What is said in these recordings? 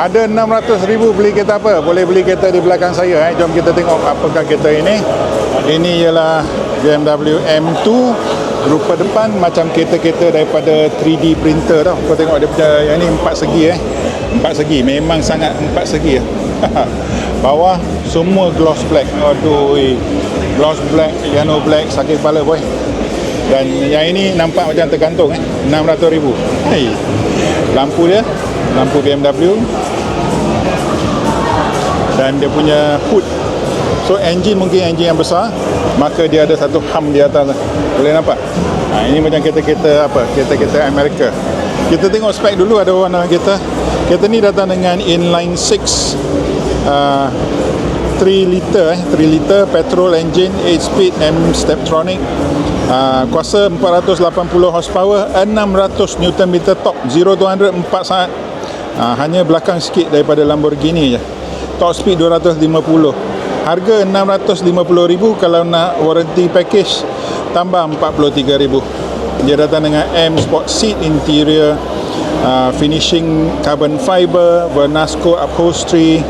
Ada 600 ribu beli kereta apa? Boleh beli kereta di belakang saya eh. Jom kita tengok apakah kereta ini. Ini ialah BMW M2 rupa depan macam kereta-kereta daripada 3D printer tau. Kau tengok dia punya yang ni empat segi eh. Empat segi. Memang sangat empat segi eh. Bawah semua gloss black. Aduh. Gloss black, piano black, sakit kepala boy. Dan yang ini nampak macam tergantung eh. 600 ribu. Hey. Lampu dia, lampu BMW. Dan dia punya hood. So engine mungkin engine yang besar, maka dia ada satu hum di atas. Boleh nampak? Ha, ini macam kereta-kereta apa? Kereta-kereta Amerika. Kita tengok spek dulu ada warna kereta. Kereta ni datang dengan inline 6 uh, 3 liter eh 3 liter petrol engine 8 speed M Steptronic uh, kuasa 480 horsepower 600 Newton meter top 0 to 100 4 saat uh, hanya belakang sikit daripada Lamborghini je top speed 250 harga 650,000 kalau nak warranty package tambah 43,000 dia datang dengan M Sport Seat interior uh, finishing carbon fiber Vernasco upholstery.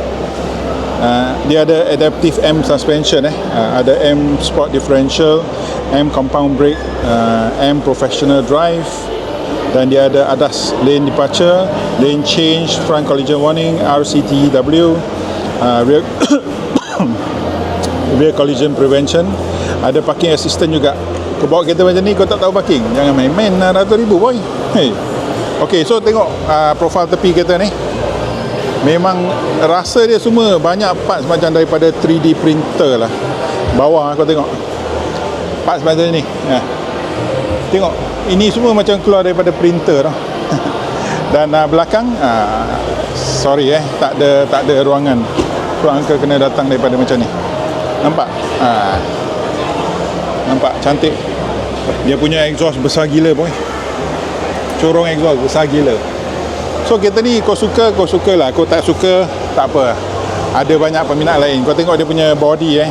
Uh, dia ada adaptive M suspension eh. Uh, ada M sport differential M compound brake uh, M professional drive. Dan dia ada ADAS lane departure lane change front collision warning RCTW uh, rear rear collision prevention. Ada parking assistant juga. Kau bawa kereta macam ni kau tak tahu parking. Jangan main-main 600 ribu boy. Hey. ok so tengok uh, profil tepi kereta ni. Memang rasa dia semua banyak parts macam daripada 3D printer lah. Bawah kau tengok. Parts macam ni ya. tengok ini semua macam keluar daripada printer tau. Dan uh, belakang uh, sorry eh tak ada tak ada ruangan so uncle kena datang daripada macam ni. Nampak? Uh, nampak? Cantik. Dia punya exhaust besar gila boy. Corong exhaust besar gila. So kereta ni kau suka, kau suka lah. Kau tak suka, tak apa. Ada banyak peminat lain. Kau tengok dia punya body eh.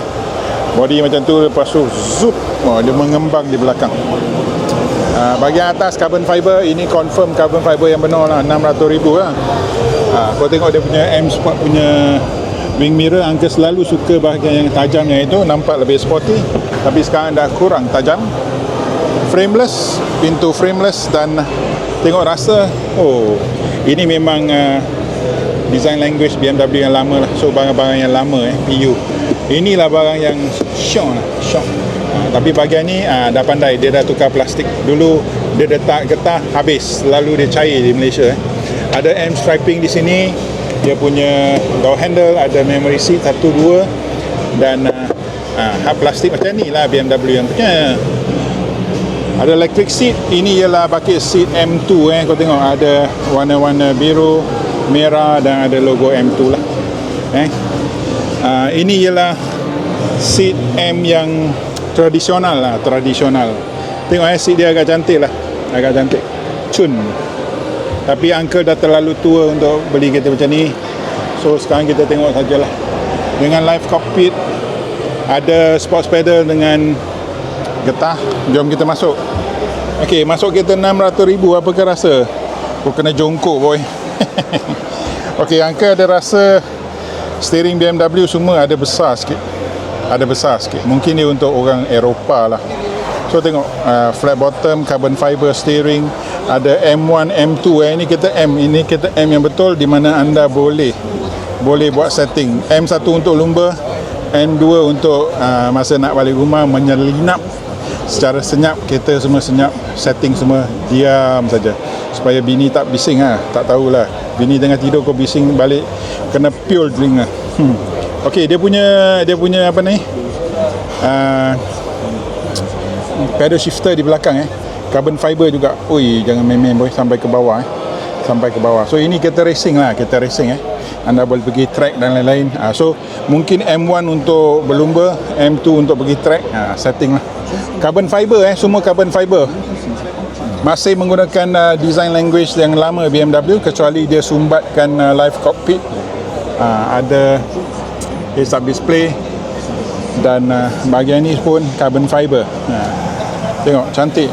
Body macam tu Lepas tu Zup. Oh, Dia mengembang di belakang. Uh, Bahagian atas carbon fiber Ini confirm carbon fiber yang benar lah. 600 ribu lah. Uh, Kau tengok dia punya M Sport punya Wing mirror Angka selalu suka bahagian yang tajamnya itu Nampak lebih sporty. Tapi sekarang dah kurang tajam. Frameless Pintu frameless Dan Tengok rasa Oh ini memang uh, design language BMW yang lama lah. So barang-barang yang lama eh PU inilah barang yang syok lah syok. Uh, tapi bahagian ni uh, dah pandai. Dia dah tukar plastik. Dulu dia letak getah habis. Lalu dia cair di Malaysia eh. ada M striping di sini dia punya door handle ada memory seat satu dua dan uh, uh, hard plastik macam ni lah BMW yang punya. Ada electric seat ini ialah bucket seat M2 eh kau tengok. Ada warna-warna biru merah dan ada logo M2 lah eh. Uh, ini ialah seat M yang tradisional lah tradisional. Tengok eh seat dia agak cantik lah agak cantik. Cun tapi uncle dah terlalu tua untuk beli kereta macam ni so sekarang kita tengok sajalah. Dengan live cockpit ada sports pedal dengan getah jom kita masuk. Ok masuk kereta 600 ribu apakah rasa? Kau kena jongkok boy. Ok angka ada rasa steering BMW semua ada besar sikit. Ada besar sikit. Mungkin ni untuk orang Eropah lah. So tengok uh, flat bottom carbon fiber steering ada M1 M2 eh. ini kita M ini kita M yang betul di mana anda boleh boleh buat setting M1 untuk lumba M2 untuk uh, masa nak balik rumah menyelinap secara senyap kereta semua senyap setting semua diam saja supaya bini tak bising ha. tak tahulah bini tengah tidur kau bising balik kena pure telinga hmm. ok dia punya dia punya apa ni uh, pedal shifter di belakang eh carbon fiber juga oi jangan main-main boy. Sampai ke bawah eh. Sampai ke bawah. So ini kereta racing lah kereta racing eh. Anda boleh pergi track dan lain-lain. Uh, so mungkin M1 untuk berlumba M2 untuk pergi track. Uh, setting lah. Carbon fiber eh semua carbon fiber. Masih menggunakan uh, design language yang lama BMW kecuali dia sumbatkan uh, live cockpit. Uh, ada heads up display dan uh, bahagian ni pun carbon fiber. Uh, tengok cantik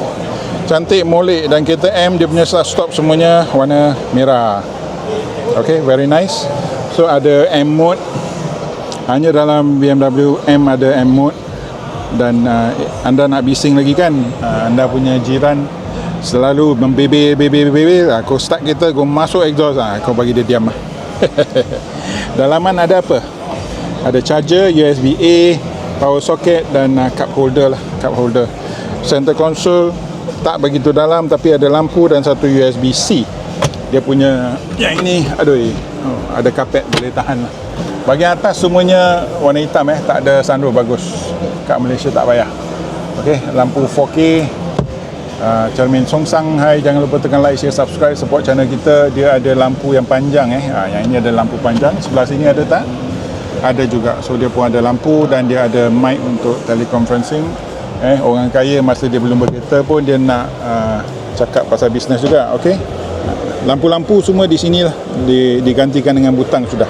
cantik molek dan kereta M dia punya start stop semuanya warna merah Okay, very nice. So ada M mode. Hanya dalam BMW M ada M mode dan uh, anda nak bising lagi kan uh, anda punya jiran selalu membebel bebel bebel uh, kau start kereta kau masuk exhaust uh, kau bagi dia diam lah. dalaman ada apa ada charger USB A power socket dan uh, cup holder lah cup holder center console tak begitu dalam tapi ada lampu dan satu USB C. Dia punya yang ini aduh oh, ada kapet boleh tahan. Bahagian atas semuanya warna hitam eh. Tak ada sunroof bagus. Kat Malaysia tak payah. Ok lampu 4K uh, cermin Songsang hai. Jangan lupa tekan like share subscribe support channel kita. Dia ada lampu yang panjang eh. Uh, yang ini ada lampu panjang. Sebelah sini ada tak? Ada juga. So dia pun ada lampu dan dia ada mic untuk teleconferencing eh orang kaya masa dia belum berkereta pun dia nak uh, cakap pasal bisnes juga ok lampu-lampu semua di sini lah. Di, digantikan dengan butang sudah.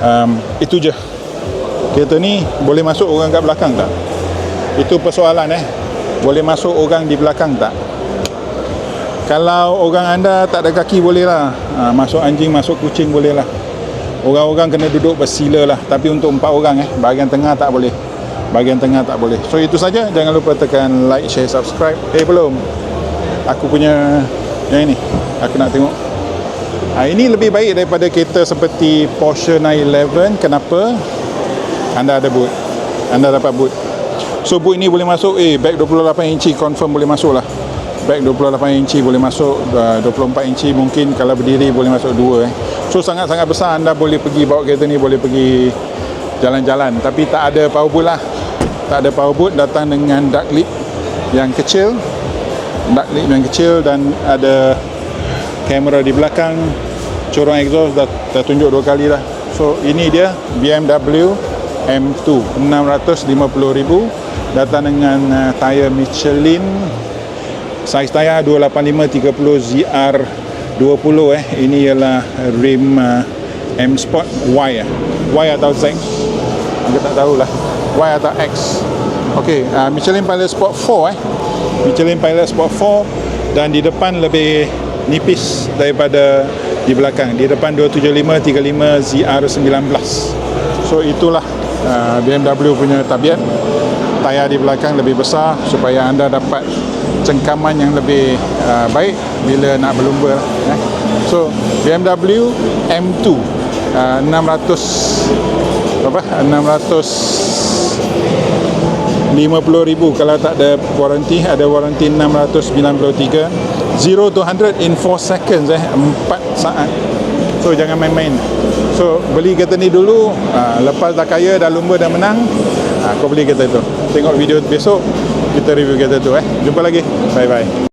Um, itu je. Kereta ni boleh masuk orang kat belakang tak? Itu persoalan eh. Boleh masuk orang di belakang tak? Kalau orang anda tak ada kaki boleh lah. Ha, masuk anjing masuk kucing boleh lah. Orang-orang kena duduk bersila lah. Tapi untuk empat orang eh bahagian tengah tak boleh bahagian tengah tak boleh so itu saja jangan lupa tekan like share subscribe eh belum aku punya yang ini aku nak tengok Ha, ini lebih baik daripada kereta seperti Porsche 911. Kenapa? Anda ada boot. Anda dapat boot. So boot ini boleh masuk. Eh, back 28 inci confirm boleh masuk lah. Back 28 inci boleh masuk. 24 inci mungkin kalau berdiri boleh masuk dua. Eh. So sangat-sangat besar anda boleh pergi bawa kereta ni boleh pergi jalan-jalan. Tapi tak ada power lah. Tak ada power boot datang dengan dark lip yang kecil. Dark lip yang kecil dan ada kamera di belakang. Corong exhaust dah, dah tunjuk dua kali lah. So ini dia BMW M2 650,000 datang dengan uh, tayar Michelin. Saiz tayar 285 30 ZR 20 eh. Ini ialah rim uh, M Sport Y eh. Y atau Z kita tak tahulah. Y atau X? Ok uh, Michelin Pilot Sport 4 eh? Michelin Pilot Sport 4 dan di depan lebih nipis daripada di belakang. Di depan 275 35 ZR19 so itulah uh, BMW punya tabiat tayar di belakang lebih besar supaya anda dapat cengkaman yang lebih uh, baik bila nak berlumba eh. so BMW M2 uh, 600 berapa? 600 50,000 kalau tak ada warranty ada warranty 693 0 to 100 in 4 seconds eh. 4 saat. So jangan main-main. So beli kereta ni dulu uh, lepas dah kaya dah lumba dah menang uh, kau beli kereta tu. Tengok video besok kita review kereta tu eh. Jumpa lagi. Bye bye